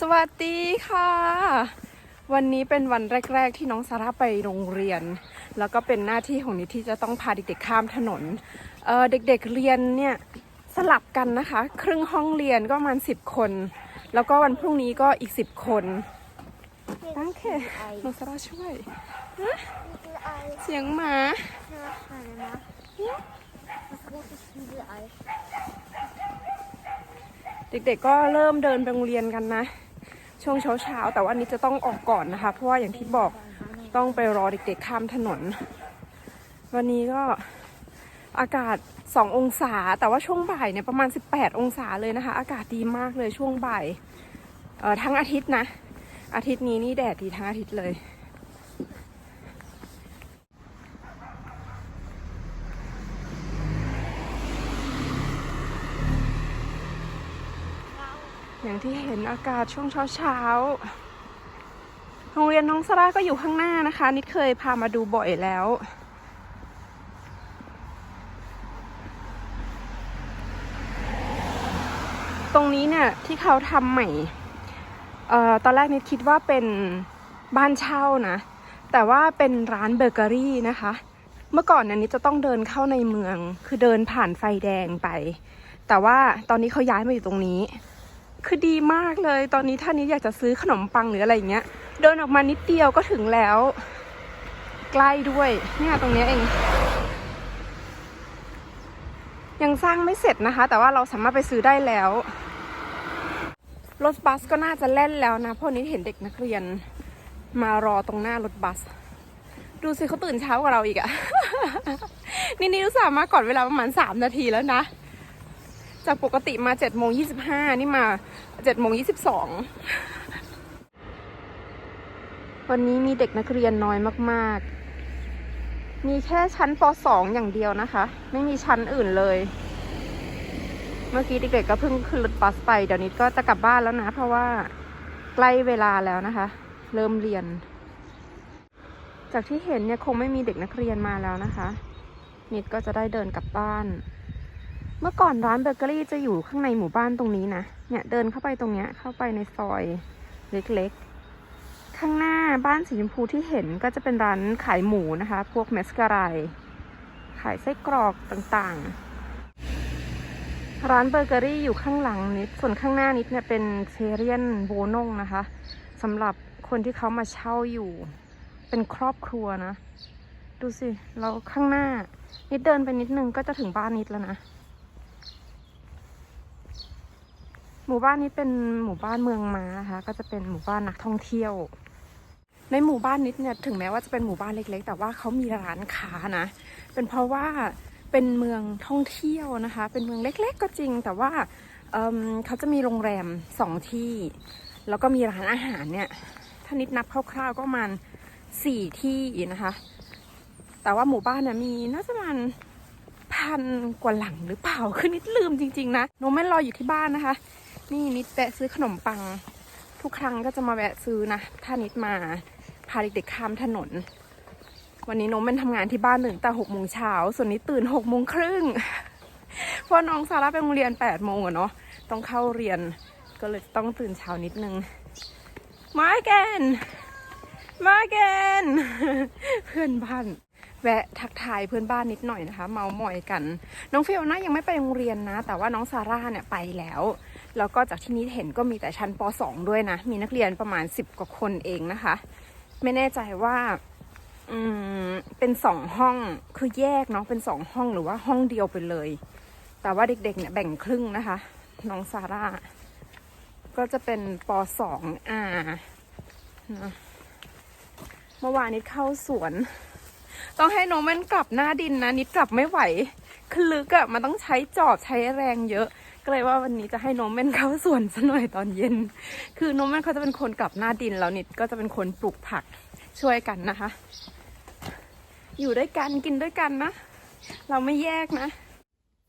สวัสดีค่ะ วันนี้เป็นวันแรก ๆ ที่น้องซาร่าไปโรงเรียน แล้วก็เป็นหน้าที่ของนิดที่จะต้องพาเด็กๆข้ามถนนเเด็กๆเรียนเนี่ยสลับกันนะคะ ครึ่งห้องเรียนก็ประมาณ10คน แล้วก็วันพรุ่งนี้ก็อีก10คนตั้งเคน้องซาร่าช่วยเสียงหมาเด็กๆก็เริ่มเดินไปโรงเรียนกันนะ ช่วงเช้าๆแต่ว่านี้จะต้องออกก่อนนะคะ เพราะว่าอย่างที่บอกต้องไปรอเด็กๆข้ามถนน วันนี้ก็อากาศ 2 องศา แต่ว่าช่วงบ่ายเนี่ยประมาณ 18 องศาเลยนะคะ อากาศดีมากเลยช่วงบ่ายทั้งอาทิตย์นะ อาทิตย์นี้นี่แดดดีทั้งอาทิตย์เลย อย่าง ที่เห็นอากาศช่วงเช้าๆ โรงเรียนน้องสราก็อยู่ข้างหน้านะคะ นิดเคยพามาดูบ่อยแล้ว ตรงนี้เนี่ยที่เขาทำใหม่เอ่อตอนแรกนิดคิดว่าเป็นบ้านเช่านะ แต่ว่าเป็นร้านเบเกอรี่นะคะ เมื่อก่อนเนี่ยนิดจะต้องเดินเข้าในเมือง คือเดินผ่านไฟแดงไป แต่ว่าตอนนี้เขาย้ายมาอยู่ตรงนี้ คือดีมากเลย ตอนนี้ถ้านี้อยากจะซื้อขนมปังหรืออะไรอย่างเงี้ย เดินออกมานิดเดียวก็ถึงแล้ว ใกล้ด้วย เนี่ยตรงนี้เอง ยังสร้างไม่เสร็จนะคะ แต่ว่าเราสามารถไปซื้อได้แล้ว รถบัสก็น่าจะแล่นแล้วนะ เพราะนี้เห็นเด็กนักเรียน มารอตรงหน้ารถบัส ดูสิเขาตื่นเช้ากว่าเราอีกอะ นี่นี่รู้สึกมาก่อนเวลาประมาณสามนาทีแล้วนะ จากปกติมา7จ็ดโมงยี่สิบห้านี่มา7จ็ดโมงยี่สิบสองวันนี้มีเด็กนักเรียนน้อยมากๆ มีแค่ชั้นป .2 อย่างเดียวนะคะ ไม่มีชั้นอื่นเลย เมื่อกี้เด็กๆก็เพิ่งขึ้นรถบัสไป เดี๋ยวนี้ก็จะกลับบ้านแล้วนะ เพราะว่าใกล้เวลาแล้วนะคะ เริ่มเรียน จากที่เห็นเนี่ยคงไม่มีเด็กนักเรียนมาแล้วนะคะ นิดก็จะได้เดินกลับบ้าน มื่อก่อนร้านเบเกอรี่จะอยู่ข้างในหมู่บ้านตรงนี้นะ เนี่ยเดินเข้าไปตรงเนี้ยเข้าไปในซอยเล็กๆ ข้างหน้าบ้านสีชมพูที่เห็นก็จะเป็นร้านขายหมูนะคะ พวกเมสกาไรขายไส้กรอกต่างๆ ร้านเบเกอรี่อยู่ข้างหลังนิด ส่วนข้างหน้านิดเนี่ยเป็นเซเรียนโบนงนะคะสำหรับคนที่เขามาเช่าอยู่ เป็นครอบครัวนะ ดูสิ เราข้างหน้า นิดเดินไปนิดนึงก็จะถึงบ้านนิดแล้วนะ หมู่บ้านนี้เป็นหมู่บ้านเมืองม้านะคะ ก็จะเป็นหมู่บ้านนักท่องเที่ยว ในหมู่บ้านนิดเนี่ยถึงแม้ว่าจะเป็นหมู่บ้านเล็ก ๆ แต่ว่าเขามีร้านค้านะ เป็นเพราะว่าเป็นเมืองท่องเที่ยวนะคะ เป็นเมืองเล็ก ๆ ก็จริง แต่ว่าเเขาจะมีโรงแรมสองที่ แล้วก็มีร้านอาหารเนี่ยถ้านิดนับคร่าวๆก็ประมาณสี่ที่นะคะ แต่ว่าหมู่บ้านเนี่ยมีน่าจะประมาณพันกว่าหลังหรือเปล่า คือนิดลืมจริง ๆ นะ โนแม่รออยู่ที่บ้านนะคะ นี่นิดแวะซื้อขนมปัง ทุกครั้งก็จะมาแวะซื้อนะ ถ้านิดมาพาเด็กๆข้ามถนน วันนี้น้องเป็นทำงานที่บ้านตื่นแต่หกโมงเช้า ส่วนนี้ตื่นหกโมงครึ่งเพราะน้องซาร่าไปโรงเรียนแปดโมงอะเนาะต้องเข้าเรียนก็เลยต้องตื่นเช้านิดนึงมาแกนมาแกนเพื่อนบ้านแวะทักทายเพื่อนบ้านนิดหน่อยนะคะ เมามอยกัน น้องฟิโอน่ายังไม่ไปโรงเรียนนะ แต่ว่าน้องซาร่าเนี่ยไปแล้ว แล้วก็จากที่นี้เห็นก็มีแต่ชั้นป .2 ด้วยนะ มีนักเรียนประมาณ 10 กว่าคนเองนะคะ ไม่แน่ใจว่าอืมเป็นสองห้องคือแยกเนาะเป็นสองห้องหรือว่าห้องเดียวไปเลย แต่ว่าเด็กๆเนี่ยแบ่งครึ่งนะคะ น้องซาร่า ก็จะเป็นป .2 อ่านะเมื่อวานนิดเข้าสวน ต้องให้น้องมันกลับหน้าดินนะ นิดกลับไม่ไหว คือลึกอะมันต้องใช้จอบใช้แรงเยอะ ก็เลยว่าวันนี้จะให้น้องเม่นเข้าสวนซะหน่อยตอนเย็น คือน้องเม่นเขาจะเป็นคนกลับหน้าดินแล้วนิดก็จะเป็นคนปลูกผักช่วยกันนะคะ อยู่ด้วยกันกินด้วยกันนะ เราไม่แยกนะ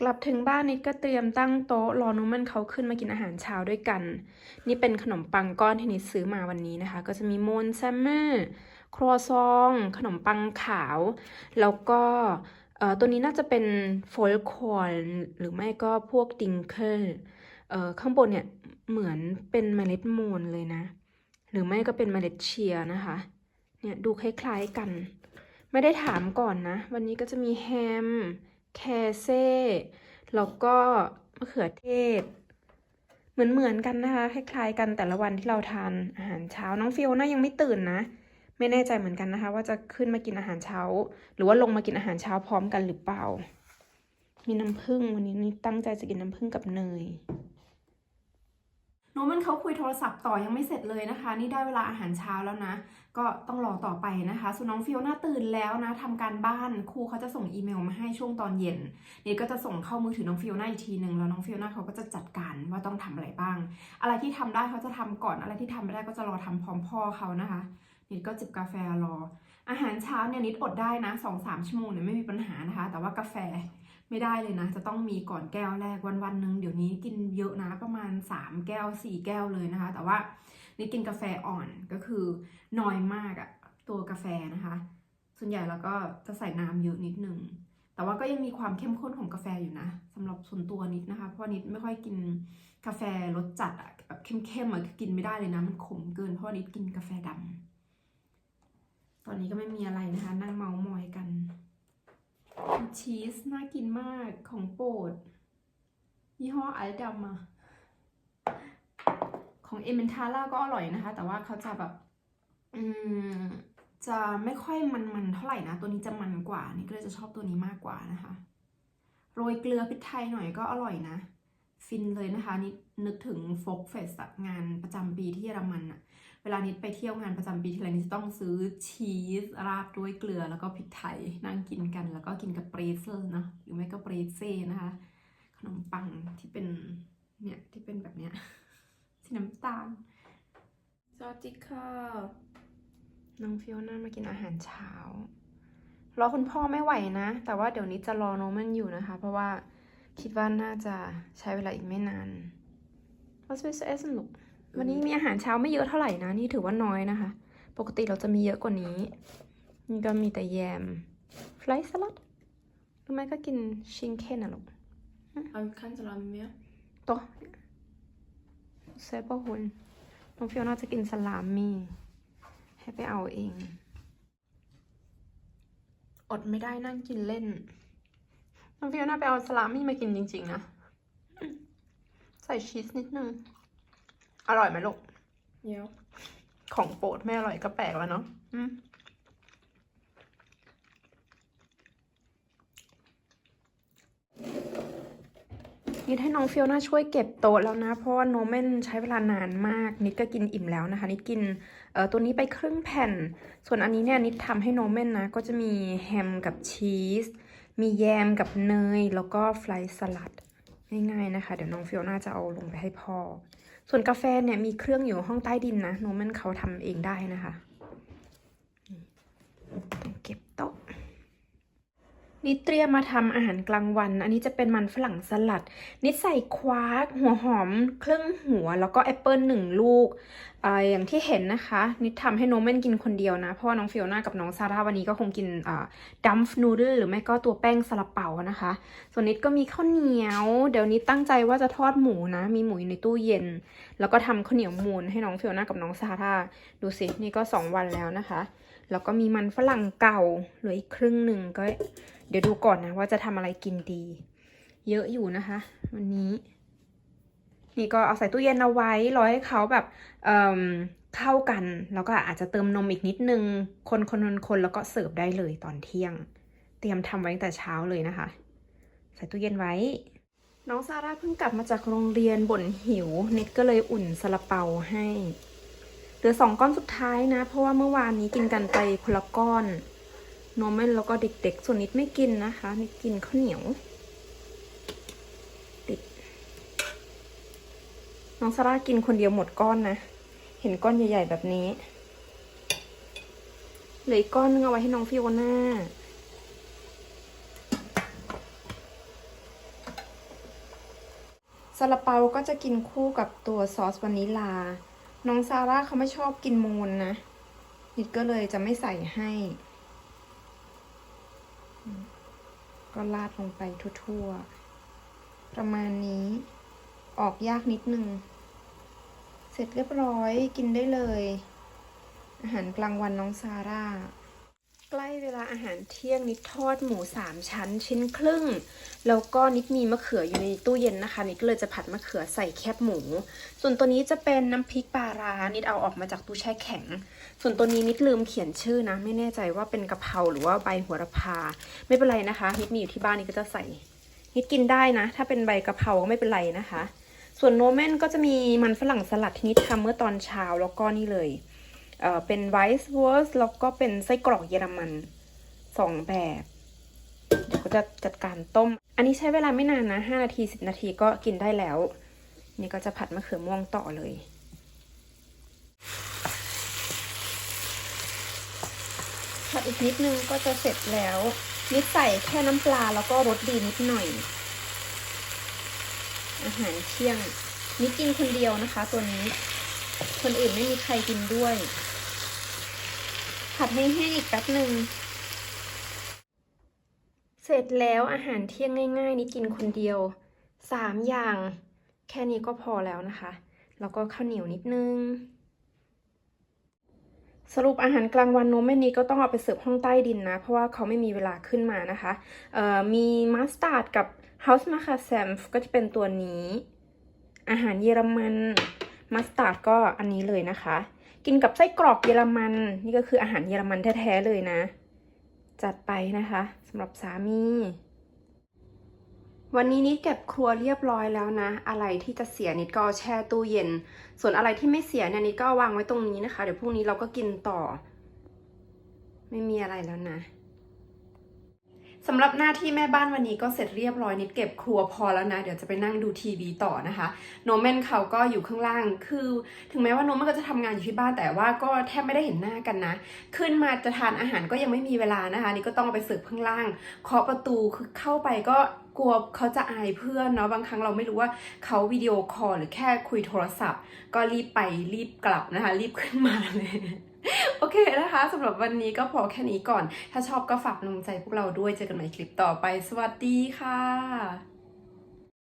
กลับถึงบ้านนิดก็เตรียมตั้งโต๊ะรอน้องเม่นเขาขึ้นมากินอาหารเช้าด้วยกัน นี่เป็นขนมปังก้อนที่นิดซื้อมาวันนี้นะคะ ก็จะมีโมนแซมเมอร์ครัวซอง ขนมปังขาว แล้วก็ ตัวนี้น่าจะเป็นโฟลคอนหรือไม่ก็พวกดิงเกิลเออข้างบนเนี่ยเหมือนเป็นเมล็ดมูนเลยนะ หรือไม่ก็เป็นเมล็ดเชียนะคะ เนี่ยดูคล้ายๆกัน ไม่ได้ถามก่อนนะ วันนี้ก็จะมีแฮม แคเซ่แล้วก็มะเขือเทศ เหมือนเหมือนๆกันนะคะ คล้ายๆกันแต่ละวันที่เราทานอาหารเช้าน้องฟิโอน่ายังไม่ตื่นนะ ไม่แน่ใจเหมือนกันนะคะ ว่าจะขึ้นมากินอาหารเช้า หรือว่าลงมากินอาหารเช้าพร้อมกันหรือเปล่า มีน้ำผึ้งวันนี้นี่ตั้งใจจะกินน้ำผึ้งกับเนยโนมันเขาคุยโทรศัพท์ต่อยังไม่เสร็จเลยนะคะ นี่ได้เวลาอาหารเช้าแล้วนะ ก็ต้องรอต่อไปนะคะส่วนน้องฟิโอน่าตื่นแล้วนะทำการบ้านครูเขาจะส่งอีเมลมาให้ช่วงตอนเย็นนี่ก็จะส่งเข้ามือถือน้องฟิโอน่าอีกทีหนึ่งแล้วน้องฟิโอน่าเขาก็จะจัดการว่าต้องทำอะไรบ้าง อะไรที่ทำได้เขาจะทำก่อนอะไรที่ทำไม่ได้ก็จะรอทำพร้อมพ่อเขานะคะ นิดก็จิบกาแฟรอ อาหารเช้าเนี่ยนิดอดได้นะสองสามชั่วโมงเนี่ยไม่มีปัญหานะคะ แต่ว่ากาแฟไม่ได้เลยนะ จะต้องมีก่อนแก้วแรกวันวันหนึ่งเดี๋ยวนี้กินเยอะนะประมาณ 3 แก้ว 4 แก้วเลยนะคะ แต่ว่านี่กินกาแฟอ่อนก็คือน้อยมากอะตัวกาแฟนะคะ ส่วนใหญ่แล้วก็จะใส่น้ำเยอะนิดนึงแต่ว่าก็ยังมีความเข้มข้นของกาแฟอยู่นะสำหรับส่วนตัวนิดนะคะ เพราะนิดไม่ค่อยกินกาแฟรสจัดอะแบบเข้มๆอะกินไม่ได้เลยนะมันขมเกินเพราะนิดกินกาแฟดำ ตอนนี้ก็ไม่มีอะไรนะคะ นั่งเมาส์มอยกัน ชีสน่ากินมากของโปรดยี่ห้ออัลดัมอะของเอเมนทาร่าก็อร่อยนะคะ แต่ว่าเขาจะแบบ อืม จะไม่ค่อยมันๆเท่าไหร่นะ ตัวนี้จะมันกว่า นี่ก็เลยจะชอบตัวนี้มากกว่านะคะ โรยเกลือพริกไทยหน่อยก็อร่อยนะ ฟินเลยนะคะ นี่นึกถึงโฟกเฟสงานประจำปีที่เยอรมันอะ เวลานิดไปเที่ยวงานประจำปีทีไรนิดจะต้องซื้อชีสราดด้วยเกลือแล้วก็พริกไทยนั่งกินกัน แล้วก็กินกับเปรเซอร์เนอะหรือไม่ก็เปรเซ่นะคะขนมปังที่เป็นเนี่ยที่เป็นแบบเนี้ยสีน้ำตาลสวัสดีค่ะน้องฟิโอน่ามากินอาหารเช้ารอคุณพ่อไม่ไหวนะ แต่ว่าเดี๋ยวนี้จะรอโนมันอยู่นะคะ เพราะว่าคิดว่าน่าจะใช้เวลาอีกไม่นาน Was willst du essen ลูก วันนี้มีอาหารเช้าไม่เยอะเท่าไหร่นะ นี่ถือว่าน้อยนะคะ ปกติเราจะมีเยอะกว่านี้ นี่ก็มีแต่แยมฟลายสลัดหรือไม่ก็กินชิงเคนนะลูก Habe kein Salami mehr. โต๊ะเซฟเปอร์หุนน้องฟิโอน่าจะกินสลามี่ ให้ไปเอาเอง อดไม่ได้นั่งกินเล่น น้องฟิโอน่าไปเอาสลามี่มากินจริงๆนะอืมใส่ชีสนิดนึง อร่อยไหมลูก Ja. ของโปรดไม่อร่อยก็แปลกแล้วเนาะอืมนิดให้น้องฟิโอน่าช่วยเก็บโต๊ะแล้วนะ เพราะว่าโนเมนใช้เวลานานมาก นิดก็กินอิ่มแล้วนะคะ นิดกินเอ่อตัวนี้ไปครึ่งแผ่น ส่วนอันนี้เนี่ยนิดทำให้โนเมนนะ ก็จะมีแฮมกับชีส มีแยมกับเนย แล้วก็ฟลายสลัดง่ายๆนะคะ เดี๋ยวน้องฟิโอน่าจะเอาลงไปให้พ่อ ส่วนกาแฟเนี่ยมีเครื่องอยู่ห้องใต้ดินนะโนเมนเขาทำเองได้นะคะ นี่เตรียมมาทำอาหารกลางวัน อันนี้จะเป็นมันฝรั่งสลัด นิดใส่ควาร์กหัวหอม เครึ่องหัว แล้วก็แอปเปิลหนึ่งลูกอ่าอย่างที่เห็นนะคะ นิดทำให้โนเมนกินคนเดียวนะ เพราะว่าน้องฟิโอน่ากับน้องซาร่าวันนี้ก็คงกินอ่าดัมฟ์นูดลหรือไม่ก็ตัวแป้งซาลาเปานะคะ ส่วนนิดก็มีข้าวเหนียว เดี๋ยวนิดตั้งใจว่าจะทอดหมูนะ มีหมูในตู้เย็น แล้วก็ทำข้าวเหนียวมูนให้น้องฟิโอน่ากับน้องซาร่า ดูสิ นี่ก็สองวันแล้วนะคะ แล้วก็มีมันฝรั่งเก่าเหลืออีกครึ่งหนึ่งก็ เดี๋ยวดูก่อนนะว่าจะทำอะไรกินดี เยอะอยู่นะคะ วันนี้ นี่ก็เอาใส่ตู้เย็นเอาไว้รอให้เขาแบบเเข้ากัน แล้วก็อาจจะเติมนมอีกนิดนึง คนคนคนคนแล้วก็เสิร์ฟได้เลยตอนเที่ยง เตรียมทำไว้ตั้งแต่เช้าเลยนะคะ ใส่ตู้เย็นไว้น้องซาร่าเพิ่งกลับมาจากโรงเรียนบ่นหิวนิดก็เลยอุ่นซาลาเปาให้ ลือสองก้อนสุดท้ายนะ เพราะว่าเมื่อวานนี้กินกันไปคนละก้อนโนมแล้วก็เด็กๆ ส่วนนิดไม่กินนะคะนิดกินข้าวเหนียว ติด น้องซาร่ากินคนเดียวหมดก้อนนะ เห็นก้อนใหญ่ๆแบบนี้เหลืออีกก้อนนึงเอาไว้ให้น้องฟิโอน่าซาลาเปาก็จะกินคู่กับตัวซอสวานิลา น้องซาร่าเขาไม่ชอบกินมูนนะ นิดก็เลยจะไม่ใส่ให้ ก็ราดลงไปทั่วๆ ประมาณนี้ ออกยากนิดนึง เสร็จเรียบร้อยกินได้เลย อาหารกลางวันน้องซาร่า ใกล้เวลาอาหารเที่ยงนิดทอดหมูสามชั้นชิ้นครึ่ง แล้วก็นิดมีมะเขืออยู่ในตู้เย็นนะคะ นิดก็เลยจะผัดมะเขือใส่แคบหมู ส่วนตัวนี้จะเป็นน้ำพริกปลาร้านิดเอาออกมาจากตู้แช่แข็ง ส่วนตัวนี้นิดลืมเขียนชื่อนะ ไม่แน่ใจว่าเป็นกะเพราหรือว่าใบหัวระพา ไม่เป็นไรนะคะ นิดมีอยู่ที่บ้านนิดก็จะใส่ นิดกินได้นะ ถ้าเป็นใบกะเพราก็ไม่เป็นไรนะคะ ส่วนโนเมนก็จะมีมันฝรั่งสลัดที่นิดทำเมื่อตอนเช้าแล้วก็นี่เลย เอ่อเป็นไวส์วอร์สแล้วก็เป็นไส้กรอกเยอรมันสองแบบเดี๋ยวก็จะจัดการต้ม อันนี้ใช้เวลาไม่นานนะห้านาทีสิบนาทีก็กินได้แล้ว นี่ก็จะผัดมะเขือม่วงต่อเลยผัดอีกนิดนึงก็จะเสร็จแล้วนิดใส่แค่น้ำปลาแล้วก็รสดีนิดหน่อย อาหารเที่ยงนิดกินคนเดียวนะคะตัวนี้ คนอื่นไม่มีใครกินด้วย ผัดให้แห้งอีกแป๊บหนึ่ง เสร็จแล้วอาหารเที่ยงง่าย ๆ นี่กินคนเดียวสามอย่าง แค่นี้ก็พอแล้วนะคะ แล้วก็ข้าวเหนียวนิดนึง สรุปอาหารกลางวันโนมเมนี้ก็ต้องเอาไปเสิร์ฟห้องใต้ดินนะ เพราะว่าเขาไม่มีเวลาขึ้นมานะคะ มีมัสตาร์ดกับ House m a c a s a m ก็จะเป็นตัวนี้ อาหารเยอรมัน มัสตาร์ดก็อันนี้เลยนะคะ กินกับไส้กรอกเยอรมัน นี่ก็คืออาหารเยอรมันแท้ๆเลยนะ จัดไปนะคะสำหรับสามีวันนี้นิดเก็บครัวเรียบร้อยแล้วนะ อะไรที่จะเสียนิดก็แช่ตู้เย็น ส่วนอะไรที่ไม่เสียเนี่ยนิดก็วางไว้ตรงนี้นะคะ เดี๋ยวพรุ่งนี้เราก็กินต่อ ไม่มีอะไรแล้วนะ สำหรับหน้าที่แม่บ้านวันนี้ก็เสร็จเรียบร้อยนิดเก็บครัวพอแล้วนะ เดี๋ยวจะไปนั่งดูทีวีต่อนะคะ โนเมนเขาก็อยู่ข้างล่าง คือถึงแม้ว่าโนเมนก็จะทำงานอยู่ที่บ้านแต่ว่าก็แทบไม่ได้เห็นหน้ากันนะ ขึ้นมาจะทานอาหารก็ยังไม่มีเวลานะคะ นี่ก็ต้องไปเสิร์ฟข้างล่างเคาะประตูคือเข้าไปก็กลัวเขาจะอายเพื่อนเนาะบางครั้งเราไม่รู้ว่าเขาวิดีโอคอลหรือแค่คุยโทรศัพท์ ก็รีบไปรีบกลับนะคะ รีบขึ้นมาเลย โอเคนะคะสำหรับวันนี้ก็พอแค่นี้ก่อน ถ้าชอบก็ฝากกำลังใจพวกเราด้วยเจอกันใหม่คลิปต่อไป สวัสดีค่ะ